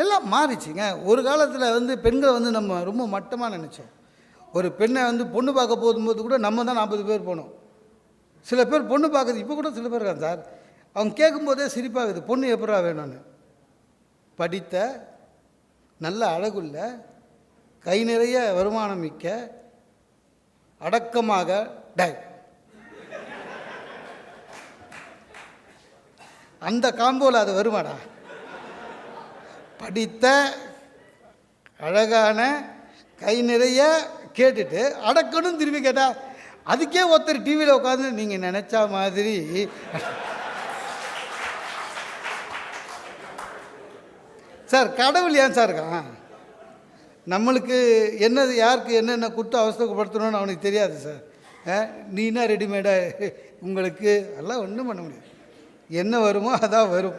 எல்லாம் மாறிச்சுங்க. ஒரு காலத்தில் வந்து பெண்களை வந்து நம்ம ரொம்ப மட்டமாக நினச்சோம். ஒரு பெண்ணை வந்து பொண்ணு பார்க்க போகும்போது கூட நம்ம தான் நாற்பது பேர் போனோம். சில பேர் பொண்ணு பார்க்குறது இப்போ கூட சில பேர் இருக்காங்க சார். அவங்க கேட்கும்போதே சிரிப்பாகுது பொண்ணு எப்படா வேணும்னு? படித்த நல்ல அழகுள்ள கை நிறைய வருமானம் மிக்க அடக்கமாக டை. அந்த காம்போவில் அது வருமாடா? படித்த அழகான கை நிறைய கேட்டுட்டு அடக்கணும் திரும்பி கேட்டால் அதுக்கே ஒருத்தர் டிவியில் உட்காந்து நீங்கள் நினச்ச மாதிரி. சார் கடவுள் ஏன் சார் இருக்கான்? நம்மளுக்கு என்னது யாருக்கு என்னென்ன குத்து அவசரப்படுத்தணும்னு அவனுக்கு தெரியாது சார். நீனா ரெடிமேடாக உங்களுக்கு எல்லாம் ஒன்றும் பண்ண முடியாது. என்ன வருமோ அதான் வரும்.